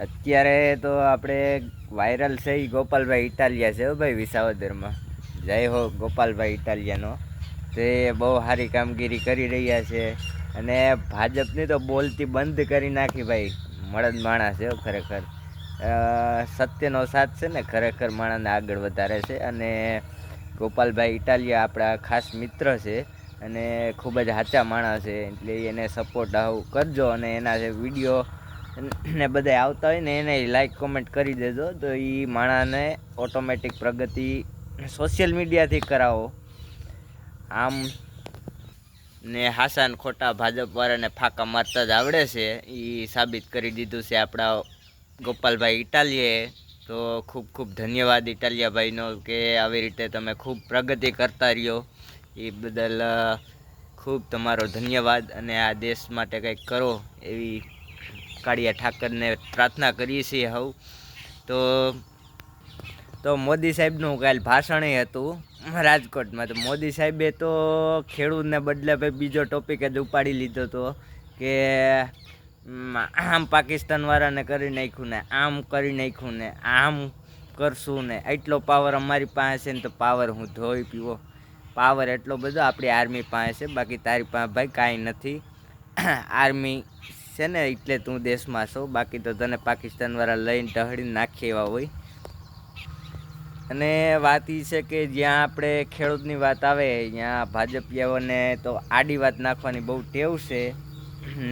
અત્યારે તો આપણે વાયરલ છે એ ગોપાલભાઈ ઇટાલિયા છે ભાઈ વિસાવદરમાં. જય હો ગોપાલભાઈ ઇટાલિયાનો. તે બહુ સારી કામગીરી કરી રહ્યા છે. અને ભાજપની તો બોલતી બંધ કરી નાખી ભાઈ. મળદ માણસ છે ખરેખર. સત્યનો સાથ છે ને ખરેખર માણસને આગળ વધારે છે. અને ગોપાલભાઈ ઇટાલિયા આપણા ખાસ મિત્ર છે. અને ખૂબ જ સાચા માણસ છે. એટલે એને સપોર્ટ આવું કરજો અને એના જે વીડિયો ને બધા આવતા હોય ને એને લાઈક કોમેન્ટ કરી દેજો. તો એ માણસને ઓટોમેટિક પ્રગતિ સોશિયલ મીડિયાથી કરાવો. આમ ને હાસાન ખોટા ભાજપ વાળાને ફાંકા મારતા જ આવડે છે. એ સાબિત કરી દીધું છે આપણા ગોપાલભાઈ ઇટાલીએ. તો ખૂબ ખૂબ ધન્યવાદ ઇટાલિયાભાઈનો કે આવી રીતે તમે ખૂબ પ્રગતિ કરતા રહ્યો. એ બદલ ખૂબ તમારો ધન્યવાદ અને આ દેશ માટે કંઈક કરો એવી કાળિયા ઠાકરને પ્રાર્થના કરીએ છીએ હવ. તો તો મોદી સાહેબનું કાલ ભાષણ હતું રાજકોટમાં. તો મોદી સાહેબે તો ખેડૂતને બદલે ભાઈ બીજો ટોપિક જ ઉપાડી લીધો હતો કે આમ પાકિસ્તાનવાળાને કરી નાખ્યું ને, આમ કરી નાખ્યું ને, આમ કરશું ને, એટલો પાવર અમારી પાસે છે ને તો પાવર હું ધોઈ પીવો. પાવર એટલો બધો આપણી આર્મી પાસે છે. બાકી તારી પાસે ભાઈ કાંઈ નથી. આર્મી છે ને, એટલે તું દેશમાં છો. બાકી તો તને પાકિસ્તાનવાળા લઈને ટહળીને નાખી એવા હોય. અને વાત એ છે કે જ્યાં આપણે ખેડૂતની વાત આવે ત્યાં ભાજપિયાઓને તો આડી વાત નાખવાની બહુ ટેવ છે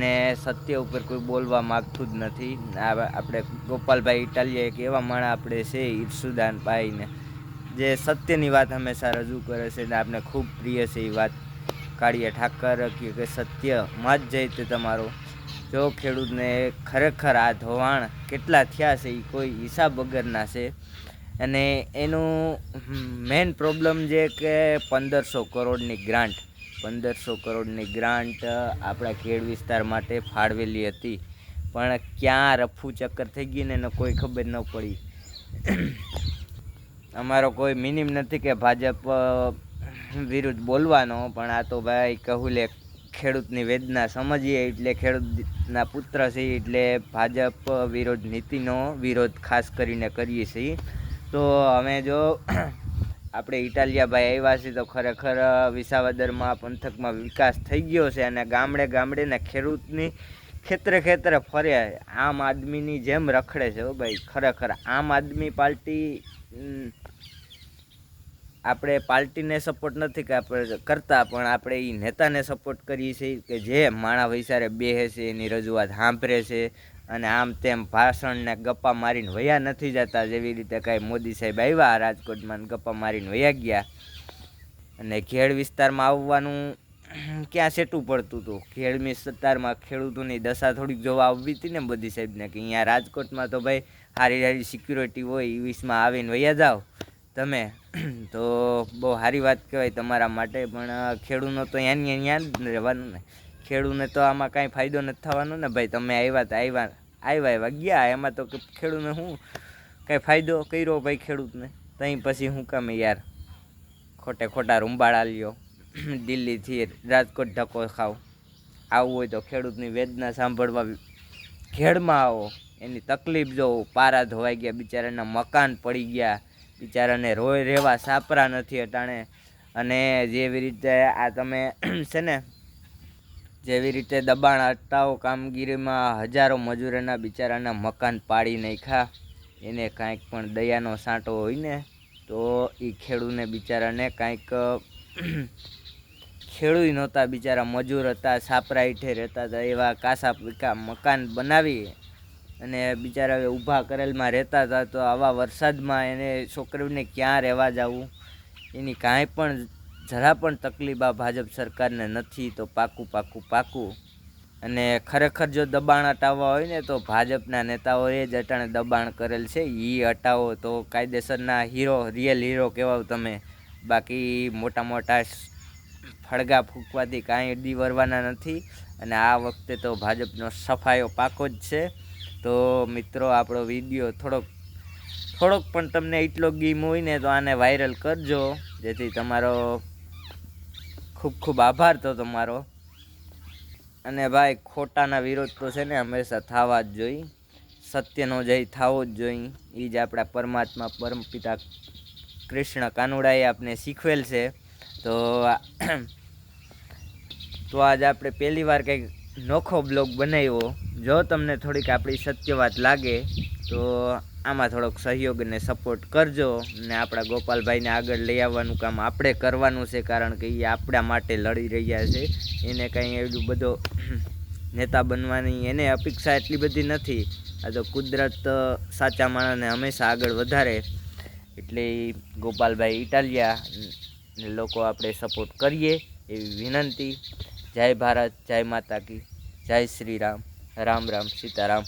ને સત્ય ઉપર કોઈ બોલવા માગતું જ નથી. આપણે ગોપાલભાઈ ઇટાલિયા એક એવા માણા આપણે છે ઈર્ષુદાન ભાઈને જે સત્યની વાત હંમેશા રજૂ કરે છે ને આપણે ખૂબ પ્રિય છે એ વાત. કાળીયા ઠાકર કે સત્યમાં જ જઈ તે તમારો. જો ખેડૂતને ખરેખર આ ધોવાણ કેટલા થયા છે એ કોઈ હિસાબ વગરના છે. અને એનું મેઇન પ્રોબ્લેમ જે કે પંદરસો કરોડની ગ્રાન્ટ પંદરસો કરોડની ગ્રાન્ટ આપણા ખેડ વિસ્તાર માટે ફાળવેલી હતી. પણ ક્યાં રફુ ચક્કર થઈ ગઈ ને એને કોઈ ખબર ન પડી. અમારો કોઈ મિનિમ નથી કે ભાજપ વિરુદ્ધ બોલવાનો, પણ આ તો ભાઈ કહું લે ખેડૂતની વેદના સમજીએ એટલે ખેડૂતના પુત્ર છે એટલે ભાજપ વિરોધ નીતિનો વિરોધ ખાસ કરીને કરીએ છીએ. તો અમે જો આપણે ઇટાલિયાભાઈ આવ્યા છીએ તો ખરેખર વિસાવદરમાં પંથકમાં વિકાસ થઈ ગયો છે અને ગામડે ગામડે ને ખેડૂતની ખેતરે ખેતરે ફર્યા આમ આદમીની જેમ રખડે છે ભાઈ. ખરેખર આમ આદમી પાર્ટી આપણે પાર્ટીને સપોર્ટ નથી કે કરતા, પણ આપણે એ નેતાને સપોર્ટ કરીએ છીએ કે જે માણા વૈસારે બેહે છે, એની રજૂઆત સાંભળે છે અને આમ તેમ ભાષણને ગપ્પા મારીને વયા નથી જતા જેવી રીતે કાંઈ મોદી સાહેબ આવ્યા રાજકોટમાં ગપ્પા મારીને વયા ગયા. અને ખેડ વિસ્તારમાં આવવાનું ક્યાં સેટું પડતું હતું? ખેડ વિસ્તારમાં ખેડૂતોની દશા થોડીક જોવા આવવી હતી ને મોદી સાહેબને કે અહીંયા રાજકોટમાં તો ભાઈ સારી સારી સિક્યુરિટી હોય એ વીસમાં આવીને વયા જાઓ. તમે. તો બહુ સારી વાત કહેવાય તમારા માટે, પણ ખેડૂતનો તો અહીંયા અહીંયા રહેવાનું ને. ખેડૂતને તો આમાં કાંઈ ફાયદો નથી થવાનો ને ભાઈ. તમે આવ્યા તો આવ્યા આવ્યા આવ્યા ગયા, એમાં તો ખેડૂતને શું કાંઈ ફાયદો કર્યો ભાઈ ખેડૂતને? તહીં પછી હું કામે યાર? ખોટે ખોટા રૂંબાળા લ્યો. દિલ્હીથી રાજકોટ ધક્કો ખાવ. આવવું હોય તો ખેડૂતની વેદના સાંભળવા ખેડમાં આવો. એની તકલીફ જોવો. પારા ધોવાઈ ગયા બિચારાના, મકાન પડી ગયા. બિચારાને રોય રહેવા સાપરા નથી અટાણે. અને જેવી રીતે આ તમે છે ને, જેવી રીતે દબાણ હટાવો કામગીરીમાં હજારો મજૂરોના બિચારાના મકાન પાડી નાખ્યા. એને કાંઈક પણ દયાનો સાંટો હોય ને, તો એ ખેડૂને બિચારાને કાંઈક, ખેડૂય નહોતા બિચારા, મજૂર હતા, સાપરા હેઠે રહેતા હતા, એવા કાસા મકાન બનાવી અને બિચારા ઊભા કરેલમાં રહેતા હતા, તો આવા વરસાદમાં એને છોકરીઓને ક્યાં રહેવા જવું? એની કાંઈ પણ જરા પણ તકલીફ આ ભાજપ સરકારને નથી, તો પાકું પાકું પાકું. અને ખરેખર જો દબાણ હટાવવા હોય ને, તો ભાજપના નેતાઓએ જ અટાણે દબાણ કરેલ છે. એ હટાવો તો કાયદેસરના હીરો, રિયલ હીરો કહેવાવ તમે. બાકી મોટા મોટા ફળગા ફૂંકવાથી કાંઈ દી વરવાના નથી. અને આ વખતે તો ભાજપનો સફાયો પાકો જ છે. તો મિત્રો, આપણો વીડિયો થોડોક થોડોક પણ તમને એટલો ગીમ હોય ને તો આને વાયરલ કરજો. જેથી તમારો ખૂબ ખૂબ આભાર તો તમારો. અને ભાઈ, ખોટાના વિરોધ તો છે ને હંમેશા થવા જ જોઈએ સત્યનો જય થવો જ જોઈએ એ જ આપણા પરમાત્મા પરમપિતા કૃષ્ણ કાનુડાએ આપણે શીખવેલ છે. તો તો આજ આપણે પહેલી વાર કંઈક નોખો બ્લોગ બનાવ્યો. જો તમને થોડીક આપણી સત્ય વાત લાગે, તો આમાં થોડોક સહયોગ અને સપોર્ટ કરજો ને આપણા ગોપાલભાઈને આગળ લઈ આવવાનું કામ આપણે કરવાનું છે, કારણ કે એ આપણા માટે લડી રહ્યા છે. એને કંઈ એવું બધો નેતા બનવાની એને અપેક્ષા એટલી બધી નથી. આ તો કુદરત સાચા માણસને હંમેશા આગળ વધારે. એટલે ગોપાલભાઈ ઇટાલિયા ને લોકો આપણે સપોર્ટ કરીએ એવી વિનંતી. જય ભારત, જય માતા કી, જય શ્રી રામ. રામ રામ સીતારામ.